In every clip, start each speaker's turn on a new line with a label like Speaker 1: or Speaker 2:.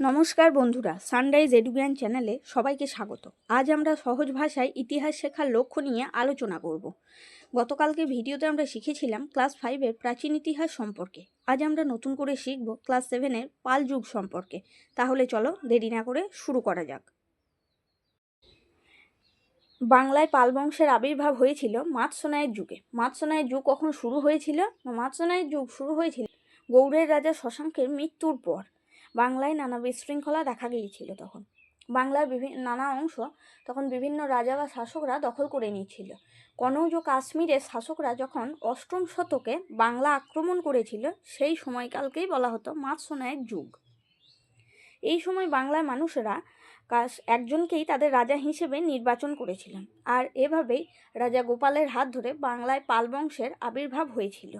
Speaker 1: নমস্কার বন্ধুরা sunrise education চ্যানেলে সবাইকে স্বাগত। আজ আমরা সহজ ভাষায় ইতিহাস শেখার লক্ষ্য নিয়ে আলোচনা করব। গতকালকে ভিডিওতে আমরা শিখেছিলাম ক্লাস ফাইভের প্রাচীন ইতিহাস সম্পর্কে। আজ আমরা নতুন করে শিখব ক্লাস সেভেনের পাল যুগ সম্পর্কে। তাহলে চলো দেরি না করে শুরু করা যাক। বাংলায় পাল বংশের আবির্ভাব হয়েছিল মাতসোনায়ের যুগে। মাতসোনায়ের যুগ কখন শুরু হয়েছিল? মাতসোনায়ের যুগ শুরু হয়েছিল গৌড়ের রাজা শশাঙ্কের মৃত্যুর পর। বাংলায় নানা বিশৃঙ্খলা দেখা গিয়েছিল তখন। বাংলার বিভিন্ন নানা অংশ তখন বিভিন্ন রাজা বা শাসকরা দখল করে নিয়েছিল। কনৌজ ও কাশ্মীরের শাসকরা যখন অষ্টম শতকে বাংলা আক্রমণ করেছিল, সেই সময়কালকেই বলা হতো মাতসোনায়ের যুগ। এই সময় বাংলার মানুষেরা একজনকেই তাদের রাজা হিসেবে নির্বাচন করেছিলেন আর এভাবেই রাজা গোপালের হাত ধরে বাংলায় পাল বংশের আবির্ভাব হয়েছিল।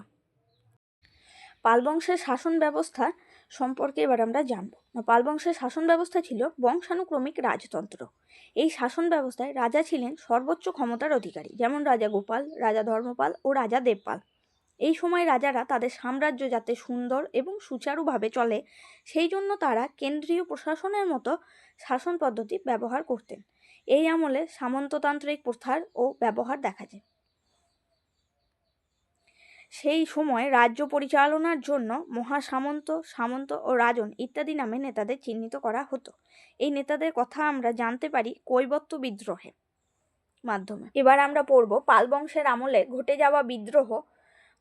Speaker 1: পাল বংশের শাসন ব্যবস্থা সম্পর্কে এবার আমরা জানব। পাল বংশের শাসন ব্যবস্থা ছিল বংশানুক্রমিক রাজতন্ত্র। এই শাসন ব্যবস্থায় রাজা ছিলেন সর্বোচ্চ ক্ষমতার অধিকারী, যেমন রাজা গোপাল, রাজা ধর্মপাল ও রাজা দেবপাল। এই সময় রাজারা তাদের সাম্রাজ্য যাতে সুন্দর এবং সুচারুভাবে চলে, সেই জন্য তারা কেন্দ্রীয় প্রশাসনের মতো শাসন পদ্ধতি ব্যবহার করতেন। এই আমলে সামন্ততান্ত্রিক প্রথার ও ব্যবহার দেখা যায়। সেই সময় রাজ্য পরিচালনার জন্য মহাসামন্ত, সামন্ত ও রাজন ইত্যাদি নামে নেতাদের চিহ্নিত করা হতো। এই নেতাদের কথা আমরা জানতে পারি কৈবত্য বিদ্রোহে মাধ্যমে। এবার আমরা পড়ব পাল বংশের আমলে ঘটে যাওয়া বিদ্রোহ,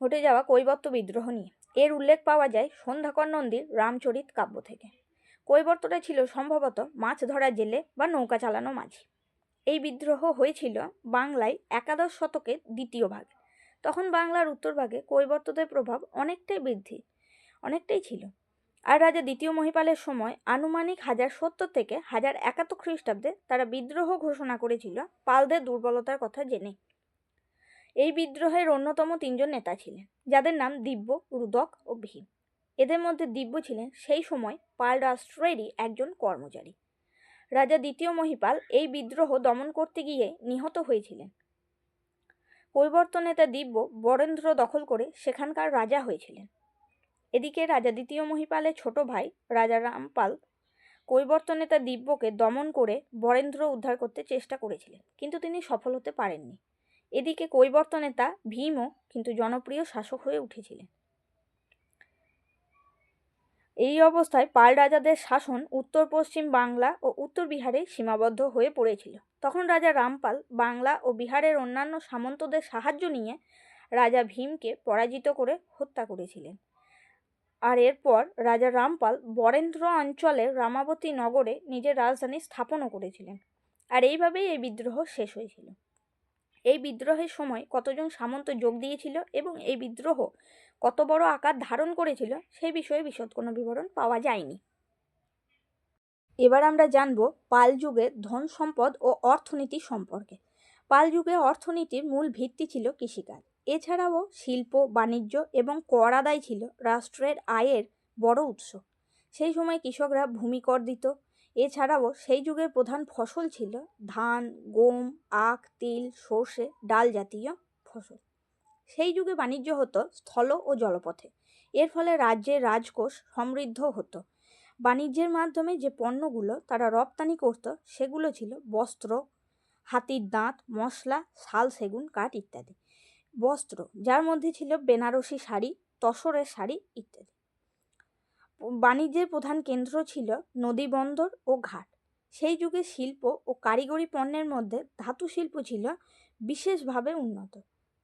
Speaker 1: ঘটে যাওয়া কৈবত্য বিদ্রোহ নিয়ে। এর উল্লেখ পাওয়া যায় সন্ধ্যাকর নন্দীর রামচরিত কাব্য থেকে। কৈবর্তটা ছিল সম্ভবত মাছ ধরা জেলে বা নৌকা চালানো মাঝি। এই বিদ্রোহ হয়েছিল বাংলায় একাদশ শতকের দ্বিতীয় ভাগে। তখন বাংলার উত্তরভাগে কৈবর্তদের প্রভাব অনেকটাই বৃদ্ধি, অনেকটাই ছিল। আর রাজা দ্বিতীয় মহিপালের সময় আনুমানিক হাজার সত্তর থেকে হাজার একাত্তর খ্রিস্টাব্দে তারা বিদ্রোহ ঘোষণা করেছিল পালদের দুর্বলতার কথা জেনে। এই বিদ্রোহের অন্যতম তিনজন নেতা ছিলেন, যাদের নাম দিব্য, রুদক ও ভীম। এদের মধ্যে দিব্য ছিলেন সেই সময় পাল রাষ্ট্রেরই একজন কর্মচারী। রাজা দ্বিতীয় মহিপাল এই বিদ্রোহ দমন করতে গিয়ে নিহত হয়েছিলেন। কৈবর্ত নেতা দিব্য, বরেন্দ্র দখল করে সেখানকার রাজা হয়েছিলেন। এদিকে রাজা দ্বিতীয় মহিপালের ছোট ভাই, রাজা রামপাল কৈবর্ত নেতা দিব্যকে দমন করে বরেন্দ্র উদ্ধার করতে চেষ্টা করেছিলেন, কিন্তু তিনি সফল হতে পারেননি। এদিকে কৈবর্ত নেতা ভীমও কিন্তু জনপ্রিয় শাসক হয়ে উঠেছিলেন। এই অবস্থায় পাল রাজাদের শাসন উত্তর পশ্চিম বাংলা ও উত্তর বিহারে সীমাবদ্ধ হয়ে পড়েছিল। তখন রাজা রামপাল বাংলা ও বিহারের অন্যান্য সামন্তদের সাহায্য নিয়ে রাজা ভীমকে পরাজিত করে হত্যা করেছিলেন। আর এরপর রাজা রামপাল বরেন্দ্র অঞ্চলের রামাবতী নগরে নিজের রাজধানী স্থাপনও করেছিলেন। আর এইভাবেই এই বিদ্রোহ শেষ হয়েছিল। এই বিদ্রোহের সময় কতজন সামন্ত যোগ দিয়েছিল এবং এই বিদ্রোহ কত বড় আকার ধারণ করেছিল সেই বিষয়ে বিশদ কোনো বিবরণ পাওয়া যায়নি। এবার আমরা জানব পাল যুগের ধন সম্পদ ও অর্থনীতি সম্পর্কে। পাল যুগে অর্থনীতির মূল ভিত্তি ছিল কৃষিকাজ। এছাড়াও শিল্প, বাণিজ্য এবং কর আদায় ছিল রাষ্ট্রের আয়ের বড় উৎস। সেই সময় কৃষকরা ভূমি কর দিত। এছাড়াও সেই যুগের প্রধান ফসল ছিল ধান, গম, আখ, তিল, সর্ষে, ডাল জাতীয় ফসল। সেই যুগে বাণিজ্য হতো স্থল ও জলপথে। এর ফলে রাজ্যের রাজকোষ সমৃদ্ধ হতো। বাণিজ্যের মাধ্যমে যে পণ্যগুলো তারা রপ্তানি করত, সেগুলো ছিল বস্ত্র, হাতির দাঁত, মশলা, শাল, সেগুন, কাঠ ইত্যাদি। বস্ত্র, যার মধ্যে ছিল বেনারসি শাড়ি, তসরের শাড়ি ইত্যাদি। বাণিজ্যের প্রধান কেন্দ্র ছিল নদী বন্দর ও ঘাট। সেই যুগে শিল্প ও কারিগরি পণ্যের মধ্যে ধাতু শিল্প ছিল বিশেষভাবে উন্নত।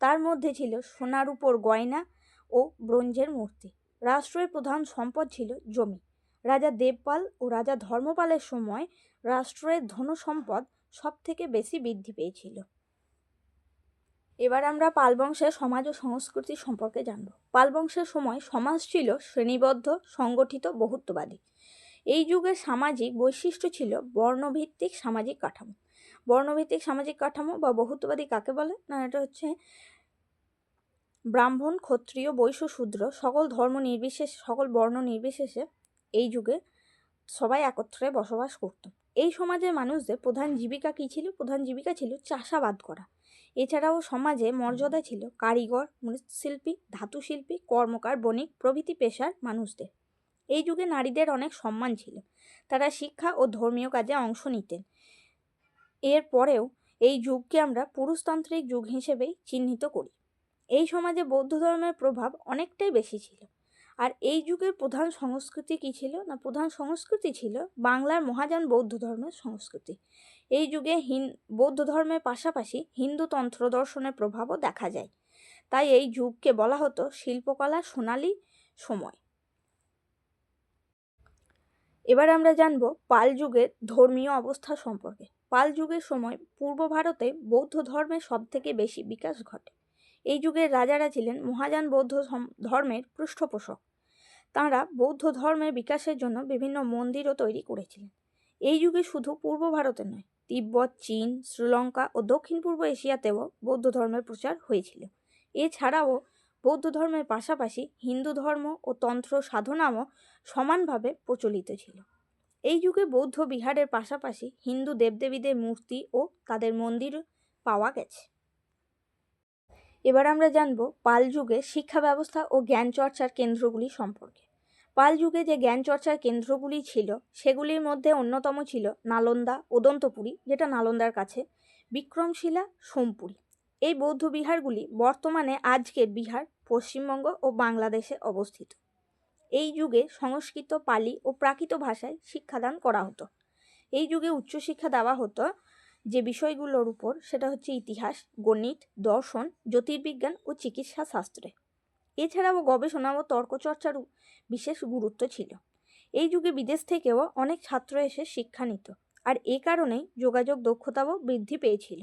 Speaker 1: তার মধ্যে ছিল সোনার উপর গয়না ও ব্রোঞ্জের মূর্তি। রাষ্ট্রের প্রধান সম্পদ ছিল জমি। রাজা দেবপাল ও রাজা ধর্মপালের সময় রাষ্ট্রের ধনসম্পদ সব থেকে বেশি বৃদ্ধি পেয়েছিল। এবার আমরা পাল বংশের সমাজ ও সংস্কৃতি সম্পর্কে জানব। পাল বংশের সময় সমাজ ছিল শ্রেণীবদ্ধ, সংগঠিত, বহুত্ববাদী। এই যুগের সামাজিক বৈশিষ্ট্য ছিল বর্ণভিত্তিক সামাজিক কাঠামো। বর্ণভিত্তিক সামাজিক কাঠামো বা বহুত্ববাদী কাকে বলে? না, এটা হচ্ছে ব্রাহ্মণ, ক্ষত্রিয়, বৈশ্য, শূদ্র, সকল ধর্ম নির্বিশেষে, সকল বর্ণ নির্বিশেষে এই যুগে সবাই একত্রে বসবাস করত। এই সমাজের মানুষদের প্রধান জীবিকা কী ছিল? প্রধান জীবিকা ছিল চাষাবাদ করা। এছাড়াও সমাজে মর্যাদা ছিল কারিগর, মৃৎশিল্পী ধাতু শিল্পী কর্মকার, বণিক, প্রভৃতি পেশার মানুষদের। এই যুগে নারীদের অনেক সম্মান ছিল। তারা শিক্ষা ও ধর্মীয় কাজে অংশ নিতেন। এর পরেও এই যুগকে আমরা পুরুষতান্ত্রিক যুগ হিসেবেই চিহ্নিত করি। এই সমাজে বৌদ্ধ ধর্মের প্রভাব অনেকটাই বেশি ছিল। আর এই যুগের প্রধান সংস্কৃতি কী ছিল? না, প্রধান সংস্কৃতি ছিল বাংলার মহাযান বৌদ্ধ ধর্মের সংস্কৃতি। এই যুগে হিন, বৌদ্ধ ধর্মের পাশাপাশি হিন্দু তন্ত্র দর্শনের প্রভাবও দেখা যায়। তাই এই যুগকে বলা হতো শিল্পকলা সোনালী সময়। এবার আমরা জানব পাল যুগের ধর্মীয় অবস্থা সম্পর্কে। পাল যুগের সময় পূর্ব ভারতে বৌদ্ধ ধর্মের সবথেকে বেশি বিকাশ ঘটে। এই যুগের রাজারা ছিলেন মহাযান বৌদ্ধ ধর্মের পৃষ্ঠপোষক। তাঁরা বৌদ্ধ ধর্মের বিকাশের জন্য বিভিন্ন মন্দিরও তৈরি করেছিলেন। এই যুগে শুধু পূর্ব ভারতে নয়, তিব্বত, চীন, শ্রীলঙ্কা ও দক্ষিণ পূর্ব এশিয়াতেও বৌদ্ধ ধর্মের প্রচার হয়েছিল। এছাড়াও বৌদ্ধ ধর্মের পাশাপাশি হিন্দু ধর্ম ও তন্ত্র সাধনাও সমানভাবে প্রচলিত ছিল। এই যুগে বৌদ্ধ বিহারের পাশাপাশি হিন্দু দেবদেবীদের মূর্তি ও তাদের মন্দির পাওয়া গেছে। এবার আমরা জানব পাল যুগে শিক্ষা ব্যবস্থা ও জ্ঞান চর্চার কেন্দ্রগুলি সম্পর্কে। পাল যুগে যে জ্ঞান চর্চার কেন্দ্রগুলি ছিল, সেগুলির মধ্যে অন্যতম ছিল নালন্দা ওদন্তপুরী যেটা নালন্দার কাছে, বিক্রমশিলা, সোমপুরী। এই বৌদ্ধ বিহারগুলি বর্তমানে আজকের বিহার, পশ্চিমবঙ্গ ও বাংলাদেশে অবস্থিত। এই যুগে সংস্কৃত, পালি ও প্রাকৃত ভাষায় শিক্ষাদান করা হতো। এই যুগে উচ্চশিক্ষা দেওয়া হতো যে বিষয়গুলোর উপর, সেটা হচ্ছে ইতিহাস, গণিত, দর্শন, জ্যোতির্বিজ্ঞান ও চিকিৎসা শাস্ত্রে। এছাড়াও গবেষণা ও তর্কচর্চারও বিশেষ গুরুত্ব ছিল। এই যুগে বিদেশ থেকেও অনেক ছাত্র এসে শিক্ষা নিত আর এ কারণেই যোগাযোগ দক্ষতাও বৃদ্ধি পেয়েছিল।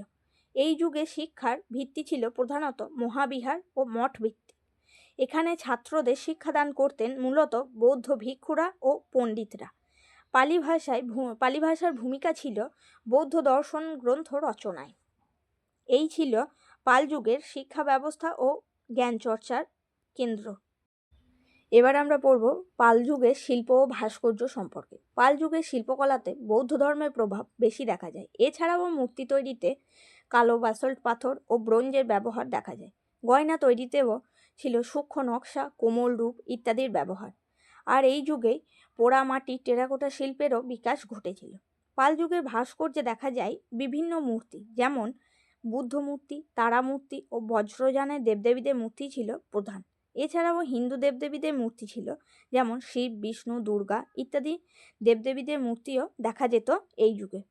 Speaker 1: এই যুগে শিক্ষার ভিত্তি ছিল প্রধানত মহাবিহার ও মঠ ভিত্তি। এখানে ছাত্রদের শিক্ষাদান করতেন মূলত বৌদ্ধ ভিক্ষুরা ও পণ্ডিতরা। পালি ভাষায় পালি ভাষার ভূমিকা ছিল বৌদ্ধ দর্শন গ্রন্থ রচনায়। এই ছিল পাল যুগের শিক্ষা ব্যবস্থা ও জ্ঞান চর্চার কেন্দ্র। এবার আমরা পড়ব পাল যুগের শিল্প ও ভাস্কর্য সম্পর্কে। পাল যুগের শিল্পকলাতে বৌদ্ধ ধর্মের প্রভাব বেশি দেখা যায়। এছাড়াও মূর্তি তৈরিতে কালো বাসল্ট পাথর ও ব্রোঞ্জের ব্যবহার দেখা যায়। গয়না তৈরিতেও ছিল সূক্ষ্ম নকশা, কোমল রূপ ইত্যাদির ব্যবহার। আর এই যুগে পোড়ামাটি টেরাকোটা শিল্পেরও বিকাশ ঘটেছিল। পাল যুগের ভাস্কর্যে দেখা যায় বিভিন্ন মূর্তি, যেমন বুদ্ধ মূর্তি তারা মূর্তি ও বজ্রযানের দেবদেবীদের মূর্তি ছিল প্রধান। এছাড়াও হিন্দু দেবদেবীদের মূর্তি ছিল, যেমন শিব, বিষ্ণু, দুর্গা ইত্যাদি দেবদেবীদের মূর্তিও দেখা যেত এই যুগে।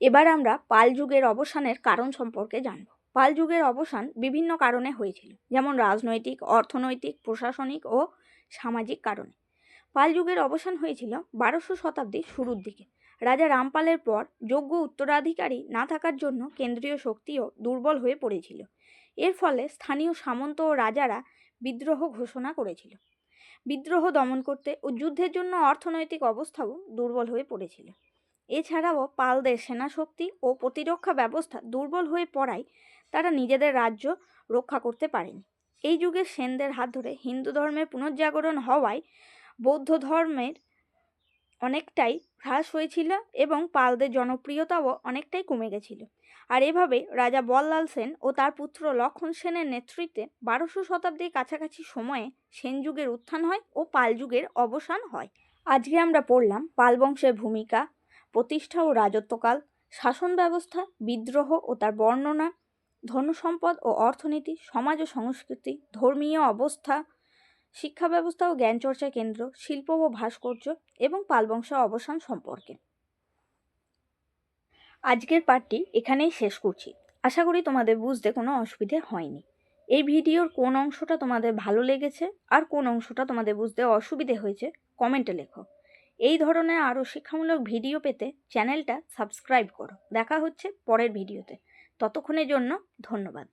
Speaker 1: এবার আমরা পাল যুগের অবসানের কারণ সম্পর্কে জানব। পাল যুগের অবসান বিভিন্ন কারণে হয়েছিল, যেমন রাজনৈতিক, অর্থনৈতিক, প্রশাসনিক ও সামাজিক কারণে। পাল যুগের অবসান হয়েছিল বারোশো শতাব্দীর শুরুর দিকে। রাজা রামপালের পর যোগ্য উত্তরাধিকারী না থাকার জন্য কেন্দ্রীয় শক্তিও দুর্বল হয়ে পড়েছিল। এর ফলে স্থানীয় সামন্ত ও রাজারা বিদ্রোহ ঘোষণা করেছিল। বিদ্রোহ দমন করতে ও যুদ্ধের জন্য অর্থনৈতিক অবস্থাও দুর্বল হয়ে পড়েছিল। এছাড়াও পালদের সেনাশক্তি ও প্রতিরক্ষা ব্যবস্থা দুর্বল হয়ে পড়ায় তারা নিজেদের রাজ্য রক্ষা করতে পারেনি। এই যুগে সেনদের হাত ধরে হিন্দু ধর্মের পুনর্জাগরণ হওয়ায় বৌদ্ধ ধর্মের অনেকটাই হ্রাস হয়েছিল এবং পালদের জনপ্রিয়তাও অনেকটাই কমে গেছিল। আর এভাবে রাজা বল্লাল সেন ও তার পুত্র লক্ষণ সেনের নেতৃত্বে বারোশো শতাব্দীর কাছাকাছি সময়ে সেন যুগের উত্থান হয় ও পাল যুগের অবসান হয়। আজকে আমরা পড়লাম পাল বংশের ভূমিকা, প্রতিষ্ঠা ও রাজত্বকাল, শাসন ব্যবস্থা, বিদ্রোহ ও তার বর্ণনা, ধনসম্পদ ও অর্থনীতি, সমাজ ও সংস্কৃতি, ধর্মীয় অবস্থা শিক্ষা ব্যবস্থা ও জ্ঞান চর্চা কেন্দ্র, শিল্প ও ভাস্কর্য এবং পালবংশের অবসান সম্পর্কে। আজকের পাঠটি এখানেই শেষ করছি। আশা করি তোমাদের বুঝতে কোনো অসুবিধে হয়নি। এই ভিডিওর কোন অংশটা তোমাদের ভালো লেগেছে আর কোন অংশটা তোমাদের বুঝতে অসুবিধে হয়েছে কমেন্টে লেখো। এই ধরনের আরও শিক্ষামূলক ভিডিও পেতে চ্যানেলটা সাবস্ক্রাইব করো। দেখা হচ্ছে পরের ভিডিওতে। ততক্ষণের জন্য ধন্যবাদ।